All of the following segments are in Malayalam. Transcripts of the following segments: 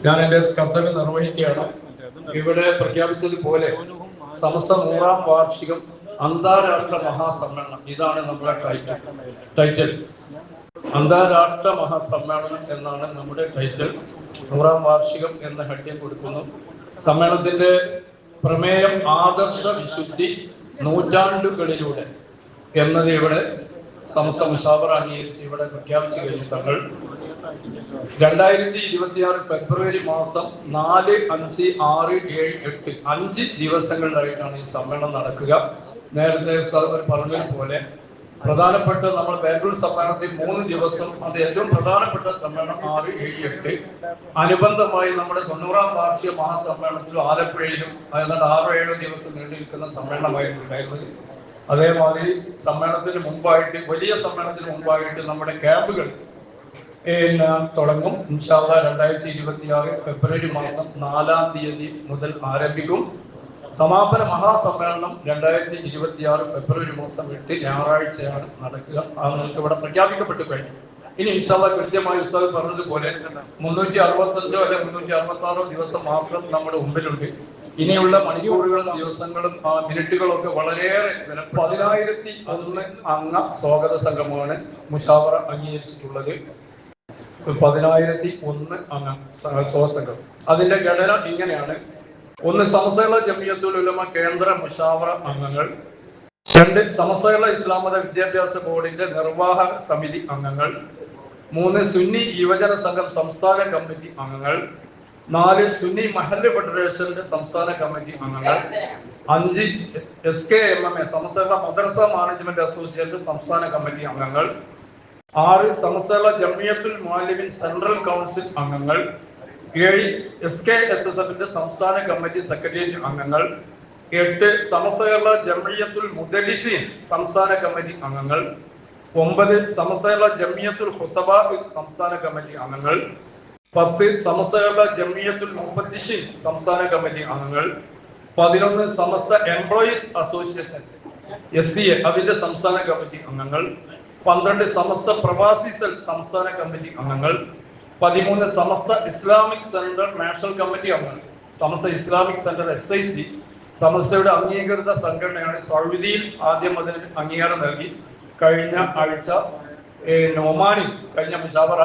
ഞാൻ എന്റെ കർത്തവ്യം നിർവഹിക്കുകയാണ്. ഇവിടെ പ്രഖ്യാപിച്ചതുപോലെ സമസ്ത നൂറാം വാർഷികം അന്താരാഷ്ട്ര മഹാസമ്മേളനം. ഇതാണ് നമ്മുടെ ടൈറ്റിൽ ടൈറ്റിൽ അന്താരാഷ്ട്ര മഹാസമ്മേളനം എന്നാണ് നമ്മുടെ ടൈറ്റിൽ നൂറാം വാർഷികം എന്ന ഹെഡിങ് കൊടുക്കുന്നു. സമ്മേളനത്തിന്റെ പ്രമേയം ആദർശ വിശുദ്ധി നൂറ്റാണ്ടുകളിലൂടെ എന്നത് ഇവിടെ സമസ്ത മുഷാവർ അംഗീകരിച്ച് ഇവിടെ പ്രഖ്യാപിച്ചു കഴിഞ്ഞു. തങ്ങൾ രണ്ടായിരത്തി ഇരുപത്തിയാറ് ഫെബ്രുവരി മാസം നാല് അഞ്ച് ആറ് ഏഴ് എട്ട് അഞ്ച് ദിവസങ്ങളിലായിട്ടാണ് ഈ സമ്മേളനം നടക്കുക. നേരത്തെ സർവർ പറഞ്ഞതുപോലെ പ്രധാനപ്പെട്ട നമ്മൾ ബാംഗ്ലൂർ സമ്മേളനത്തിൽ മൂന്ന് ദിവസം അത് ഏറ്റവും പ്രധാനപ്പെട്ട സമ്മേളനം ആറ് ഏഴ് എട്ട്. അനുബന്ധമായി നമ്മുടെ തൊണ്ണൂറാം വാർഷിക മഹാസമ്മേളനത്തിലും ആലപ്പുഴയിലും അതായത് ആറ് ഏഴ് ദിവസം നീണ്ടു നിൽക്കുന്ന സമ്മേളനമായിരുന്നു ഉണ്ടായിരുന്നത് അതേമാതിരി സമ്മേളനത്തിന് മുമ്പായിട്ട് വലിയ സമ്മേളനത്തിന് മുമ്പായിട്ട് നമ്മുടെ ക്യാമ്പുകൾ പിന്നെ തുടങ്ങും. ഇൻഷാല്ല രണ്ടായിരത്തി ഇരുപത്തി ആറ് ഫെബ്രുവരി മാസം നാലാം തീയതി മുതൽ ആരംഭിക്കും. സമാപന മഹാസമ്മേളനം രണ്ടായിരത്തി ഇരുപത്തി ആറ് ഫെബ്രുവരി മാസം എട്ട് ഞായറാഴ്ചയാണ് നടക്കുക. അത് നിങ്ങൾക്ക് ഇവിടെ പ്രഖ്യാപിക്കപ്പെട്ടു കഴിഞ്ഞു. ഇനി ഇൻഷാല്ല കൃത്യമായി ഉസ്താദ് പറഞ്ഞതുപോലെ മുന്നൂറ്റി അറുപത്തഞ്ചോ അല്ലെ മുന്നൂറ്റി അറുപത്തി ആറോ ദിവസം മാത്രം നമ്മുടെ മുമ്പിലുണ്ട്. ഇനിയുള്ള മണിക്കൂറുകളും ദിവസങ്ങളും ആ മിനിറ്റുകളും ഒക്കെ വളരെയേറെ പതിനായിരത്തി ഒന്ന് അംഗ സ്വാഗത സംഘമാണ് മുഷാവറ അംഗീകരിച്ചിട്ടുള്ളത്. പതിനായിരത്തി ഒന്ന് അംഗം സ്വാസംഘം അതിന്റെ ഘടന ഇങ്ങനെയാണ്. ഒന്ന് സമസ്തകള ജമിയത്തുൽ ഉലമ കേന്ദ്ര മുഷാവറ അംഗങ്ങൾ. രണ്ട് സമസ്തകള ഇസ്ലാമത വിദ്യാഭ്യാസ ബോർഡിന്റെ നിർവാഹക സമിതി അംഗങ്ങൾ. മൂന്ന് സുന്നി യുവജന സംഘം സംസ്ഥാന കമ്മിറ്റി അംഗങ്ങൾ. നാല് സുന്നി മഹല്ല് ഫെഡറേഷന്റെ സംസ്ഥാന കമ്മിറ്റി അംഗങ്ങൾ. അഞ്ച് S K M M A സമസ്തകള മദ്രസ മാനേജ്മെന്റ് അസോസിയേഷൻ സംസ്ഥാന കമ്മിറ്റി അംഗങ്ങൾ. ആറ് സമസ്തല ജമിയത്തുൽ മാലിമിൻ സെൻട്രൽ കൗൺസിൽ അംഗങ്ങൾ ഏഴ് എസ് കെ എസ് എസ് എഫിന്റെ സംസ്ഥാന കമ്മിറ്റി സെക്രട്ടേറിയറ്റ് അംഗങ്ങൾ എട്ട് സമസ്തകേരള ജമിയത്തുൽ മുദലിസീൻ സംസ്ഥാന കമ്മിറ്റി അംഗങ്ങൾ ഒമ്പത് സമസ്തകേരള ജമിയത്തുൽ ഹുത്തബ സംസ്ഥാന കമ്മിറ്റി അംഗങ്ങൾ പത്ത് സമസ്തകേരള ജമിയത്തുൽ മുപ്പത്തിഷീൻ സംസ്ഥാന കമ്മിറ്റി അംഗങ്ങൾ പതിനൊന്ന് Samastha employees association S C A അതിന്റെ സംസ്ഥാന കമ്മിറ്റി അംഗങ്ങൾ പന്ത്രണ്ട് സമസ്ത പ്രവാസി സെൽ സംസ്ഥാന കമ്മിറ്റി അംഗങ്ങൾ പതിമൂന്ന് Samastha Islamic centre national committee അംഗങ്ങൾ Samastha Islamic centre S I C സമസ്തയുടെ അംഗീകൃത സംഘടനയാണ് സൗദിയിൽ ആദ്യം അതിന് അംഗീകാരം നൽകി. കഴിഞ്ഞ ആഴ്ച നോമാനിൽ കഴിഞ്ഞ മുഷാബറ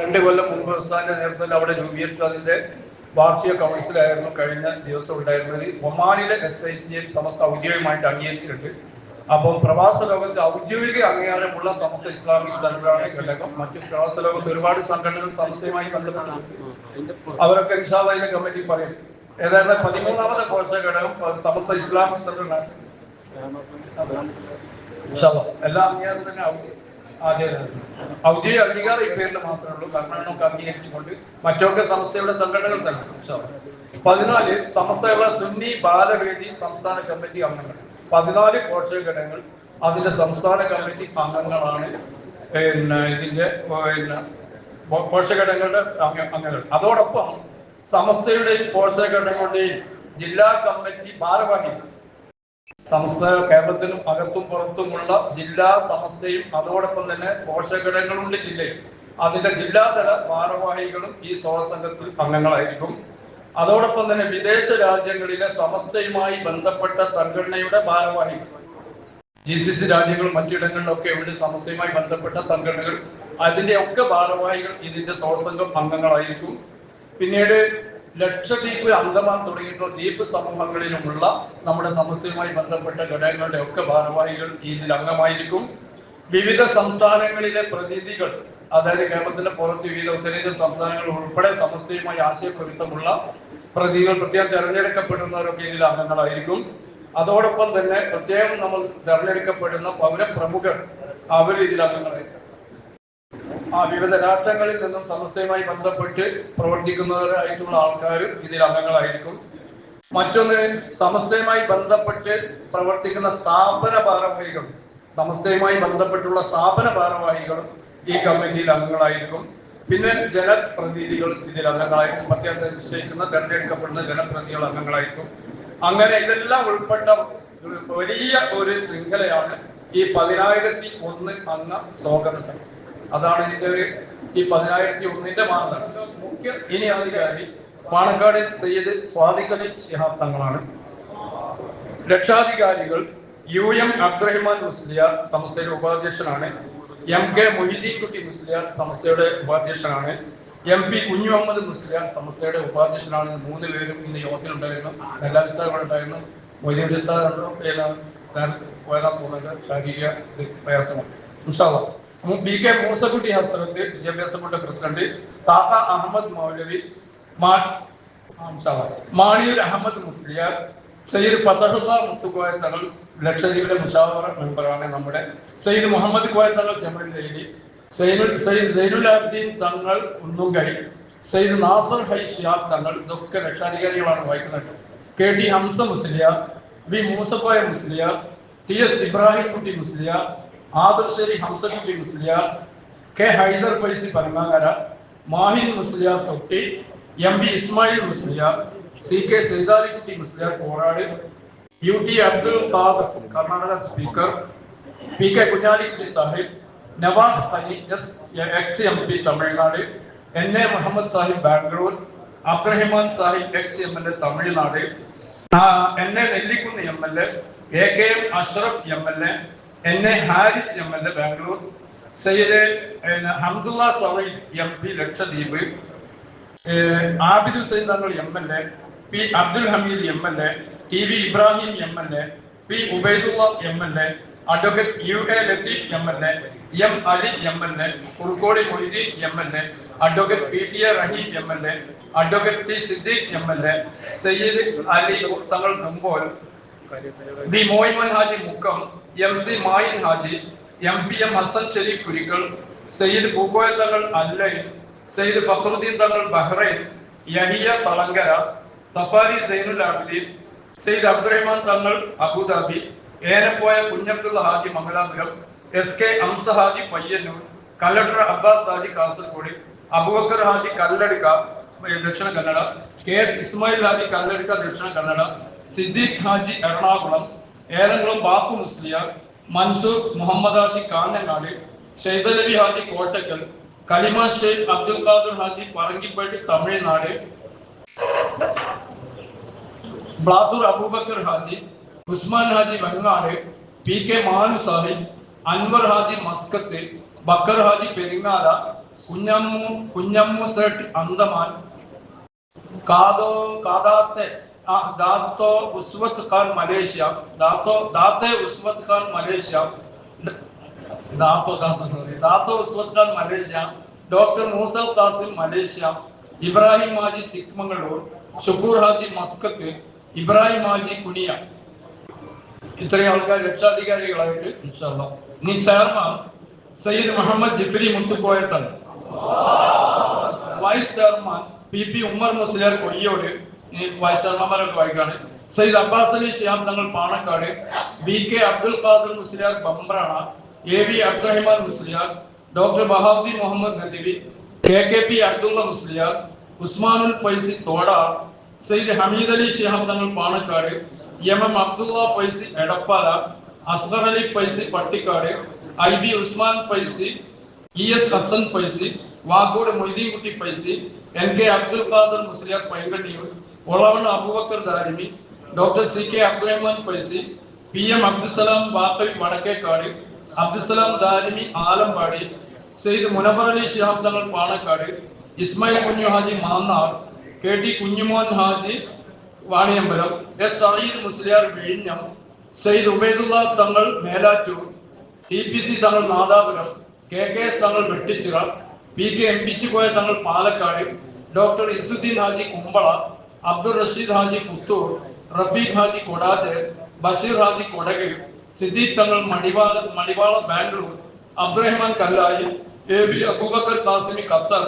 രണ്ട് കൊല്ലം മുമ്പ് സ്ഥാനത്തെ നേതൃത്വത്തിൽ അവിടെ രൂപീകരിച്ച അതിന്റെ വാർഷിക കൗൺസിലായിരുന്നു കഴിഞ്ഞ ദിവസം ഉണ്ടായിരുന്നത്. ഒമാനിലെ എസ് ഐ സി സമസ്ത ഔദ്യോഗികമായിട്ട് അംഗീകരിച്ചിട്ടുണ്ട്. അപ്പം പ്രവാസ ലോകത്ത് ഔദ്യോഗിക അംഗീകാരമുള്ള സമസ്ത ഇസ്ലാമിക് സെന്ററാണ് ഘടകം മറ്റു പ്രവാസ ലോകത്ത് ഒരുപാട് സംഘടനകൾ സമസ്തയുമായി ബന്ധപ്പെട്ടുണ്ട് അവരൊക്കെ ഇൻഷാദിന്റെ കമ്മിറ്റി പറയും. ഏതാണ്ട് പതിമൂന്നാമത്തെ കോഴ്സ ഘടകം സമസ്ത ഇസ്ലാമിക് സംഘടന. എല്ലാ അംഗീകാരം തന്നെ ആദ്യം ഔദ്യോഗിക അംഗീകാരം ഈ പേരിൽ മാത്രമേ ഉള്ളൂ. കർണാടകമൊക്കെ അംഗീകരിച്ചുകൊണ്ട് മറ്റൊക്കെ സംസ്ഥയുടെ സംഘടനകൾ തന്നെ. പതിനാല് സമസ്തയുള്ള സുന്നി ബാലവേദി സംസ്ഥാന കമ്മിറ്റി അംഗങ്ങൾ. പതിനാല് പോഷകഘടകങ്ങൾ അതിന്റെ സംസ്ഥാന കമ്മിറ്റി അംഗങ്ങളാണ്. പിന്നെ ഇതിന്റെ പിന്നെ പോഷകഘടകങ്ങളുടെ അംഗ- അംഗങ്ങൾ. അതോടൊപ്പം സമസ്തയുടെയും പോഷകഘടകങ്ങളുടെയും ജില്ലാ കമ്മിറ്റി ഭാരവാഹി സംസ്ഥ കേരളത്തിനും അകത്തും പുറത്തുമുള്ള ജില്ലാ സമസ്തയും അതോടൊപ്പം തന്നെ പോഷകഘടകങ്ങളുണ്ട് ജില്ലയിൽ. അതിന്റെ ജില്ലാതല ഭാരവാഹികളും ഈ സ്വാസംഘത്തിൽ അംഗങ്ങളായിരിക്കും. അതോടൊപ്പം തന്നെ വിദേശ രാജ്യങ്ങളിലെ സമസ്തയുമായി ബന്ധപ്പെട്ട സംഘടനയുടെ ഭാരവാഹികൾ ജി സി സി രാജ്യങ്ങളും മറ്റിടങ്ങളിലൊക്കെ ഇവിടെ സമസ്തയുമായി ബന്ധപ്പെട്ട സംഘടനകൾ. അതിന്റെ ഒക്കെ ഭാരവാഹികൾ ഇതിന്റെ സ്വാസംഘം അംഗങ്ങളായിരിക്കും. പിന്നീട് ലക്ഷദ്വീപ് അന്തമാൻ തുടങ്ങിയിട്ടുള്ള ദ്വീപ് സമൂഹങ്ങളിലുമുള്ള നമ്മുടെ സമസ്തയുമായി ബന്ധപ്പെട്ട ഘടകങ്ങളുടെ ഒക്കെ ഭാരവാഹികൾ ഇതിൽ അംഗമായിരിക്കും. വിവിധ സംസ്ഥാനങ്ങളിലെ പ്രതിനിധികൾ അതായത് കേരളത്തിന്റെ പുറത്ത് വിവിധ ഉത്തരേന്ത്യൻ സംസ്ഥാനങ്ങൾ ഉൾപ്പെടെ സമസ്തയുമായി ആശയപ്പൊരുത്തമുള്ള പ്രതിനിധികൾ പ്രത്യേകം തെരഞ്ഞെടുക്കപ്പെടുന്നവരൊക്കെ ഇതിൽ അംഗങ്ങളായിരിക്കും. അതോടൊപ്പം തന്നെ പ്രത്യേകം നമ്മൾ തെരഞ്ഞെടുക്കപ്പെടുന്ന പൗരപ്രമുഖർ അവർ ഇതിൽ അംഗങ്ങളായിരിക്കും. ആ വിവിധ രാഷ്ട്രങ്ങളിൽ നിന്നും സമസ്തയുമായി ബന്ധപ്പെട്ട് പ്രവർത്തിക്കുന്നവരായിട്ടുള്ള ആൾക്കാരും ഇതിൽ അംഗങ്ങളായിരിക്കും. മറ്റൊന്ന് സമസ്തയുമായി ബന്ധപ്പെട്ട് പ്രവർത്തിക്കുന്ന സ്ഥാപന ഭാരവാഹികളും സമസ്തയുമായി ബന്ധപ്പെട്ടുള്ള സ്ഥാപന ഭാരവാഹികളും ഈ കമ്മിറ്റിയിൽ അംഗങ്ങളായിരിക്കും. പിന്നെ ജനപ്രതിനിധികൾ ഇതിൽ അംഗങ്ങളായിരിക്കും. പ്രത്യേകം നിശ്ചയിക്കുന്ന തെരഞ്ഞെടുക്കപ്പെടുന്ന ജനപ്രതിനിധികൾ അംഗങ്ങളായിരിക്കും. അങ്ങനെ ഇതെല്ലാം ഉൾപ്പെട്ട വലിയ ഒരു ശൃംഖലയാണ് ഈ പതിനായിരത്തി ഒന്ന് അംഗ സ്വാഗത അതാണ് ഇതിന്റെ ഒരു ഈ പതിനായിരത്തി ഒന്നിന്റെ മാനദണ്ഡം മുഖ്യ ഇനി അധികാരി പാണക്കാട് സയ്യിദ് സ്വാദിഖലി ശിഹാബ് തങ്ങളാണ്. രക്ഷാധികാരികൾ യു എം അബ്ദുറഹിമാൻ മുസ്ലിയാർ സംസ്ഥയുടെ ഉപാധ്യക്ഷനാണ്. എം കെ മൊഹിദ്ദീൻ കുട്ടി മുസ്ലിയാർ സംസ്ഥയുടെ ഉപാധ്യക്ഷനാണ്. എം പി കുഞ്ഞു മുഹമ്മദ് മുസ്ലിയാർ സംസ്ഥയുടെ ഉപാധ്യക്ഷനാണ്. മൂന്ന് പേരും ഇന്ന് യോഗത്തിൽ ഉണ്ടായിരുന്നു. എല്ലാ ഉണ്ടായിരുന്നു മൊയ്തീൻ പോകുന്നത്. ശാരീരിക പ്രയാസമാണ്. മു- ബി കെ മൂസക്കുട്ടി ഹസ്രത്ത് വിദ്യാഭ്യാസ ബോർഡ് പ്രസിഡന്റ് താത്ത അഹമ്മദ് മൗലവി. മാണിയൂർ അഹമ്മദ് മുസ്ലിയാർ സയ്യിദ് ഫതഹുല്ല മുത്തുക്കോയ തങ്ങൾ ലക്ഷദ്വീപിലെ മുഷാവറ മെമ്പറാണ് നമ്മുടെ സയ്യിദ് മുഹമ്മദ് കോയ തങ്ങൾ ജമൽ ലൈലി സൈനുൽ ആബ്ദീൻ തങ്ങൾ ഉണ്ണുങ്കൈ സയ്യിദ് നാസർ ഹൈ ഷിയാബ് തങ്ങൾ ഇതൊക്കെ രക്ഷാധികാരികളാണ് വായിക്കുന്നത്. K T Hamza Musliyar V Moosafaya Musliyar T S Ibrahim Kutty Musliyar Adasseri Hamzakutty Musliyar K Haider Faizi Paramakara Mahin Musliyar Thotti M B Ismail Musliyar C K Saithalikutty Musliyar Porad U T Abdul Khader Karnataka speaker P K Kunhalikutty Sahib Nawas Ali S ex M P Tamil Nadu N A Muhammad Sahib Bangalore Abdurahiman Sahib ex M L A Tamil Nadu N A Nellikunnu M L A A K M Ashraf M L A N A Haris M L A Bangalore Sayyid Hamdulla Saveed M P Lakshadweep Abid Hussain Thangal M L A P Abdul Hameed M L A T V Ibrahim M L A P Ubaidulla M L A advocate U A Latheef M L A M Ali M L A Kurukkodi Moideen M L A advocate P T A Rahim M L A advocate T Siddique M L A Sayyid Ali Thangal Mumbol B Moiman Haji Mukkam M C Mayin Haji M P M Hassan Sharif Kurikkal Sayyid Pookoya Thangal Al Ain Sayyid Fakhruddin Thangal Bahrain Yahya Thalangara Safari Zainul Abideen Sayyid Abdurahman Thangal Abu Dhabi. Yenepoya Kunhabdulla Haji Mangalapuram. S K Hamsa Haji Payyanur. Collector Abbas Haji Kasaragod. Abubacker Haji Kalladka Dakshina Kannada. K S Ismail Haji Kalladka Dakshina Kannada. Siddique Haji Ernakulam. Elamkulam Bapu Musliyar Mansoor Muhammad Haji Kanhangad. Shaidalavi Haji Kottakkal. Kalima Sheikh Abdul Khader Haji Parangipettai Tamil Nadu. Blathur Abubakar Haji Usman Haji Vengad P K Manu Sahib Anwar Haji Muscat Bakar Haji Peringala Kunhammu Kunhammu Sait Andaman കാതോ കാതാത്തെ ആ, Dato Uswat Khan Malaysia Dato ദാത്തെ Uswath Khan Malaysia ഡ- Dato Dato sorry Dato Uswat Khan Malaysia doctor Moosa Kasim Malaysia Ibrahim Haji Chikmagalur Shukoor Haji Muscat Ibrahim Haji Kuniya. ഇത്രയും ആൾക്കാർ രക്ഷാധികാരികളായിട്ട് ഇൻഷാല്ലാ. ഇനി chairman Sayyid Muhammad Jifri Muthukoya Thangal vice chairman P P Ummer Musliyar Koyyode ഈ വൈസ് ചെയർമാൻമാരൊക്കെ വായിക്കാണ് Sayyid Abbas Ali Shihab Thangal Panakkad. B K Abdul Khader Musliyar Bambrana. A V Abdurahiman Musliyar. Doctor Bahauddeen Muhammad Nadvi. K K P Abdulla Musliyar. Usmanul Faizi Thodar. Sayyid Hameed Ali Shihab Thangal Panakkad M M Abdulla Faizi Edappala Azhar Ali Faizi Pattikkad I B Usman Faizi E S Hassan Faizi Vagod Moideenkutty Faizi N K Abdul Khader Musliyar Painkanniyur Olavanna Abubacker Darimi doctor C K Abdurahman Faizi P M Abdussalam Vakkal Vadakkekad Abdussalam Darimi Alampady Sayyid Munavvar Ali Shihab Thangal Panakkad Ismail Kunhu Haji Mannar K T Kunhumon Haji Vaniyambalam. S Sayeed Musliyar വിഴിഞ്ഞം സയ്യിദ് ഉബൈദുള്ള തങ്ങൾ Melattur. T P C Thangal Nadapuram. K K S Thangal Vettichira. P K M P Poya Thangal Palakkad. Doctor Izzuddeen Haji Kumbala Abdul Rasheed Haji Puthur Rafeeq Haji Kodathe Basheer Haji Kodagu Siddique Thangal Manivala Manivala Bangalore Abdurahman Kallayi A B Abubacker Qasimi Qatar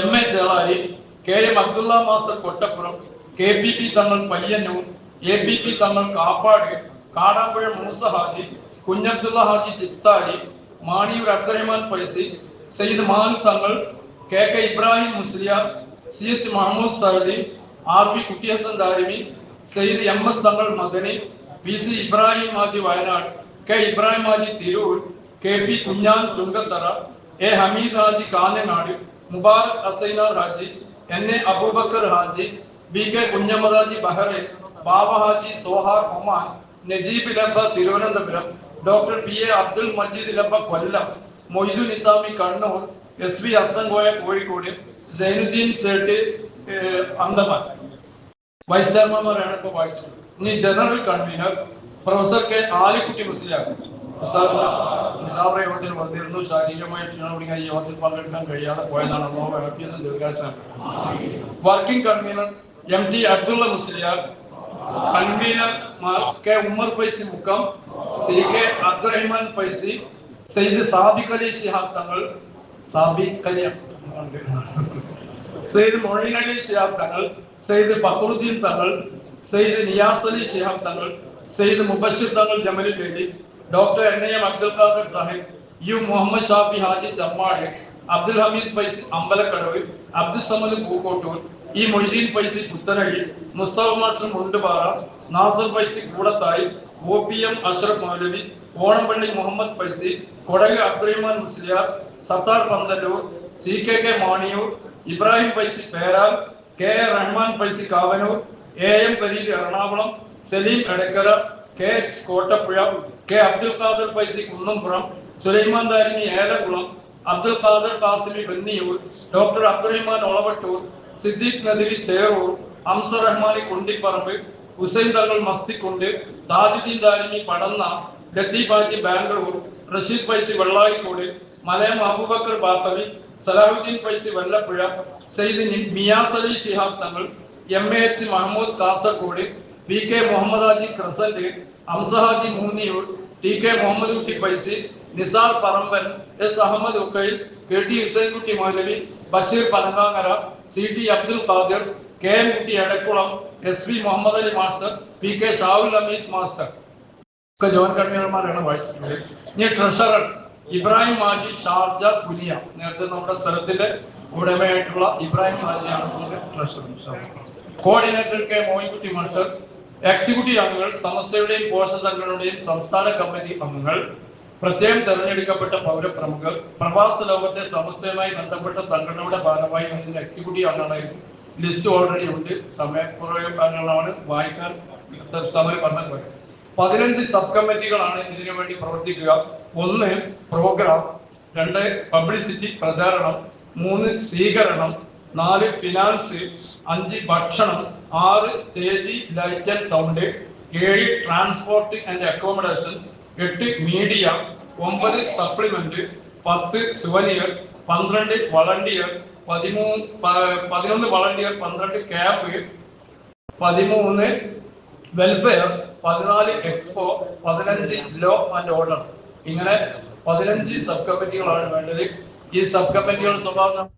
M A Chelari K M Abdulla master Kottappuram K P P Thangal Payyanur A P P Thangal Kappad Kadampuzha Musa Haji Kunhabdulla Haji ചിത്താടി Maniyoor Abdurahman Faizi Sayyid Man Thangal K K Ibrahim Musliyar C H Mahmood Sa'adi R P Kuttihassan Darimi Sayyid M S Thangal Madani P C Ibrahim Haji Wayanad K Ibrahim Haji Tirur K P Kunhan Chungathara A Hameed Haji Kanhangad Mubarak Asaina Haji N A Abubacker Haji B K Kunhammadhaji Bahrain Baba Haji Sohar Oman Najeeb Ilaba Thiruvananthapuram doctor P A Abdul Majeed Ilaba Kollam Moidu Nizami Kannur S V Asankoya Kozhikode Zainuddin Sait Andaman. Vice ചെയർമാൻമാരാണ് ഇപ്പോൾ വായിച്ചത്. ഇനി general convener professor K Alikutty Musliyar Nisab യോഗത്തിൽ വന്നിരുന്നു. ശാരീരികമായ ക്ഷീണം ഈ യോഗത്തിൽ പങ്കെടുക്കാൻ കഴിയാതെ പോയതാണ് അമ്മ ഇളക്കിയത് working convener M T Abdulla Musliyar. Convener K. Ummer Faizy Mukkam. C. K. Abdurahiman Faizy Sayyid Sabiq Ali Shihab Thangal. Sabiq Ali Syed മൊഴിൻ Ali Shihab Thangal. Syed Fakhruddin Thangal. Syed Niyas Ali Shihab Thangal. Syed Mubashir Thangal Jamaluddin doctor N M Abdul Khader Sahib U Muhammad Shafi Haji Chemmad Abdul Hameed Faizy Ambalakkadavu Abdul Samad Pookkottur E Moideen Faizy Puthanazhi Musthafa master Mundupara Nasar Faizy Koodathai O P M Ashraf Moulavi Onappally Muhammad Faizy Kodagu Abdurahiman Musliyar Sathar Panthalloor C K K Maniyoor Ibrahim Faizy Peral K A Rahman Faizy Kavanoor A M Kareel Ernakulam Saleem Edakkara K H Kottappuzha K Abdul Khader Faizy Kunnampuram Sulaiman Darimi Elakulam Abdul Khader Qasimi Banniyoor doctor Abdurahiman Olavattoor Siddique Nadvi Cherur Amsar Rahmani Kundipparamba Hussain Thangal Masthikkund Thajudheen Dharini Padanna Latheef Bangalore Rasheed Faizy Vellayikode Malayam Abubakar Bathavi Salahuddin Faizy Vallapuzha Sayyid Miyas Ali Shihab Thangal M A H Mahmood Kasaragod P K Muhammad Haji crescent Hamsa Haji Moonniyur T K Muhammad Kutty Faizy Nisar Paramban S Ahammed Ukail K T Hussainkutty Moulavi Basheer Panangangara C T Abdul Khadir K M Kutty Edakkulam S V Muhammad Ali master P K Shahul Hameed master. ഒക്കെ ജോയിൻ കൺവീനർമാരാണ് വായിച്ചിട്ടുള്ളത്. ഇനി ട്രഷറർ ഇബ്രാഹിം ഹാജി ഷാർജ പുലിയ നേരത്തെ നമ്മുടെ സ്ഥലത്തിന്റെ ഉടമയായിട്ടുള്ള ഇബ്രാഹിം ഹാജിയാണ് നമ്മുടെ treasurer coordinator K Moinkutty master executive അംഗങ്ങൾ സമസ്തയുടെയും പോഷക സംഘടനയുടെയും സംസ്ഥാന കമ്മിറ്റി അംഗങ്ങൾ പ്രത്യേകം തെരഞ്ഞെടുക്കപ്പെട്ട പൗരപ്രമുഖർ പ്രവാസ ലോകത്തെ സമസ്തയുമായി ബന്ധപ്പെട്ട സംഘടനയുടെ ഭാഗമായി അതിന്റെ എക്സിക്യൂട്ടീവ് അംഗങ്ങളായിരുന്നു ലിസ്റ്റ് ഓൾറെഡി ഉണ്ട്. കാരണമാണ് വായിക്കാൻ സമയം പറഞ്ഞത് പതിനഞ്ച് സബ് കമ്മിറ്റികളാണ് ഇതിനു വേണ്ടി പ്രവർത്തിക്കുക. ഒന്ന് പ്രോഗ്രാം രണ്ട് പബ്ലിസിറ്റി പ്രചാരണം മൂന്ന് സ്വീകരണം നാല് ഫിനാൻസ് അഞ്ച് ഭക്ഷണം ആറ് സ്റ്റേജ് ലൈറ്റ് ആൻഡ് സൗണ്ട് ഏഴ് ട്രാൻസ്പോർട്ട് ആൻഡ് അക്കോമഡേഷൻ എട്ട് മീഡിയ ഒമ്പത് സപ്ലിമെന്റ് പത്ത് സുവനിയർ പന്ത്രണ്ട് വളണ്ടിയർ പതിമൂന്ന് പതിനൊന്ന് വളണ്ടിയർ പന്ത്രണ്ട് ക്യാബ് പതിമൂന്ന് വെൽഫെയർ പതിനാല് എക്സ്പോ പതിനഞ്ച് ലോ ആൻഡ് ഓർഡർ. ഇങ്ങനെ പതിനഞ്ച് സബ് കമ്മിറ്റികളാണ് വേണ്ടത്. ഈ സബ് കമ്മിറ്റികളുടെ സ്വഭാവം